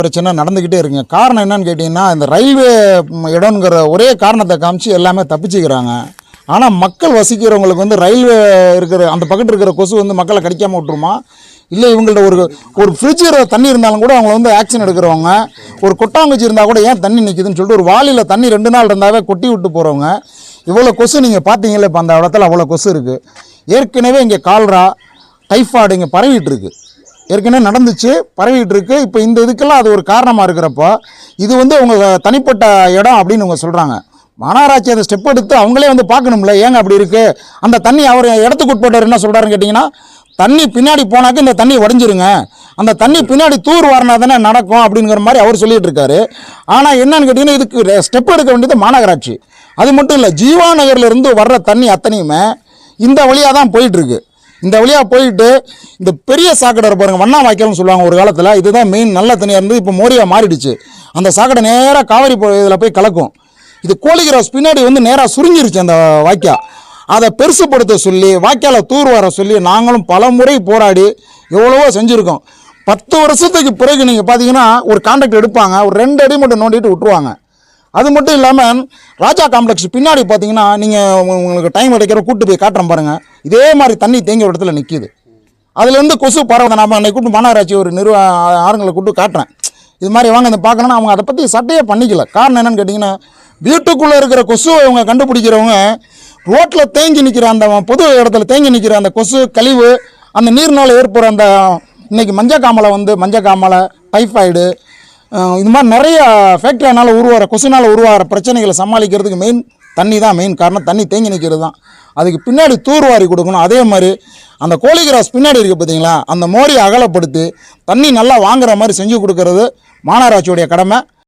பிரச்சனை நடந்துக்கிட்டே இருக்குங்க. காரணம் என்னன்னு கேட்டிங்கன்னா இந்த ரயில்வே ம், இடம்ங்கிற ஒரே காரணத்தை காமிச்சு எல்லாமே தப்பிச்சுக்கிறாங்க. ஆனால் மக்கள் வசிக்கிறவங்களுக்கு வந்து ரயில்வே இருக்கிற அந்த பக்கத்தில் இருக்கிற கொசு வந்து மக்களை கடிக்காமல் விட்டுருமா? இல்லை இவங்கள்ட்ட ஒரு ஒரு ஃப்ரிட்ஜ் தண்ணி இருந்தாலும் கூட அவங்கள வந்து ஆக்ஷன் எடுக்கிறவங்க ஒரு கொட்டாங்குச்சி இருந்தால் கூட ஏன் தண்ணி நிற்கிதுன்னு சொல்லிட்டு ஒரு வாளியில் தண்ணி ரெண்டு நாள் இருந்தாவே கொட்டி விட்டு போகிறவங்க இவ்வளோ கொசு நீங்கள் பார்த்தீங்களே இப்போ அந்த இடத்துல அவ்வளோ கொசு இருக்குது ஏற்கனவே இங்கே கால்ரா டைஃபாய்டு இங்கே பரவிட்டு இருக்குது ஏற்கனவே நடந்துச்சு பரவிட்டு இருக்கு. இப்போ இந்த இதுக்கெல்லாம் அது ஒரு காரணமாக இருக்கிறப்போ இது வந்து அவங்க தனிப்பட்ட இடம் அப்படின்னு அவங்க சொல்கிறாங்க மாநகராட்சி அந்த ஸ்டெப் எடுத்து அவங்களே வந்து பார்க்கணும்ல ஏங்க அப்படி இருக்குது அந்த தண்ணி அவர் இடத்துக்கு உட்பட்டவர் என்ன சொல்கிறாருன்னு கேட்டிங்கன்னா தண்ணி பின்னாடி போனாக்க இந்த தண்ணி உடஞ்சிருங்க அந்த தண்ணி பின்னாடி தூர் வாரினா தானே நடக்கும் அப்படிங்கிற மாதிரி அவர் சொல்லிகிட்டு இருக்காரு. ஆனால் என்னன்னு கேட்டிங்கன்னா இதுக்கு ஸ்டெப் எடுக்க வேண்டியது மாநகராட்சி. அது மட்டும் இல்லை ஜீவா நகர்லேருந்து வர்ற தண்ணி அத்தனையுமே இந்த வழியாக தான் போயிட்டுருக்கு இந்த வழியாக போயிட்டு இந்த பெரிய சாக்கடை பாருங்கள் வண்ணா வாய்க்கால்னு சொல்லுவாங்க ஒரு காலத்தில். இதுதான் மெயின் நல்ல தண்ணியாக இருந்து இப்போ மோரியாக மாறிடுச்சு. அந்த சாக்கடை நேராக காவிரி இதில் போய் கலக்கும். இது கோழிகிராஸ் பின்னாடி வந்து நேராக சுருங்கிருச்சு அந்த வாய்க்கா. அதை பெருசுப்படுத்த சொல்லி வாய்க்காலை தூர் வர சொல்லி நாங்களும் பல முறை போராடி எவ்வளவோ செஞ்சுருக்கோம். பத்து வருஷத்துக்கு பிறகு நீங்கள் பார்த்தீங்கன்னா ஒரு கான்ட்ராக்ட் எடுப்பாங்க. ஒரு ரெண்டு அடி மட்டும் நோண்டிட்டு விட்டுருவாங்க. அது மட்டும் இல்லாமல் ராஜா காம்ப்ளெக்ஸ் பின்னாடி பார்த்தீங்கன்னா நீங்கள் உங்களுக்கு டைம் கிடைக்கிற கூட்டு போய் காட்டுறேன் பாருங்கள் இதே மாதிரி தண்ணி தேங்கிய இடத்துல நிற்கிது அதுலேருந்து கொசு பரவதை. நம்ம அன்னைக்கு கூட்டு மாநகராட்சி ஒரு நிறுவ ஆறுங்களை கூட்டு காட்டுறேன். இது மாதிரி வாங்க இந்த பார்க்கணும்னா அவங்க அதை பற்றி சட்டையே பண்ணிக்கல. காரணம் என்னன்னு கேட்டிங்கன்னா வீட்டுக்குள்ளே இருக்கிற கொசுவை இவங்க கண்டுபிடிக்கிறவங்க ரோட்டில் தேங்கி நிற்கிற அந்த பொது இடத்துல தேங்கி நிற்கிற அந்த கொசு கழிவு அந்த நீர்னால் ஏற்படுற அந்த இன்னைக்கு மஞ்சக்காமலை வந்து மஞ்சக்காமலை டைஃபாய்டு இது மாதிரி நிறைய ஃபேக்ட்ரியானால் உருவாகிற கொசுனால் உருவாகிற பிரச்சனைகளை சமாளிக்கிறதுக்கு மெயின் தண்ணி தான் மெயின் காரணம் தண்ணி தேங்கி நிற்கிறது தான். அதுக்கு பின்னாடி தூர்வாரி கொடுக்கணும். அதே மாதிரி அந்த கோழி கிராஸ் பின்னாடி இருக்குது பார்த்தீங்களா? அந்த மோரியை அகலப்படுத்தி தண்ணி நல்லா வாங்குற மாதிரி செஞ்சு கொடுக்கறது மாநகராட்சியுடைய கடமை.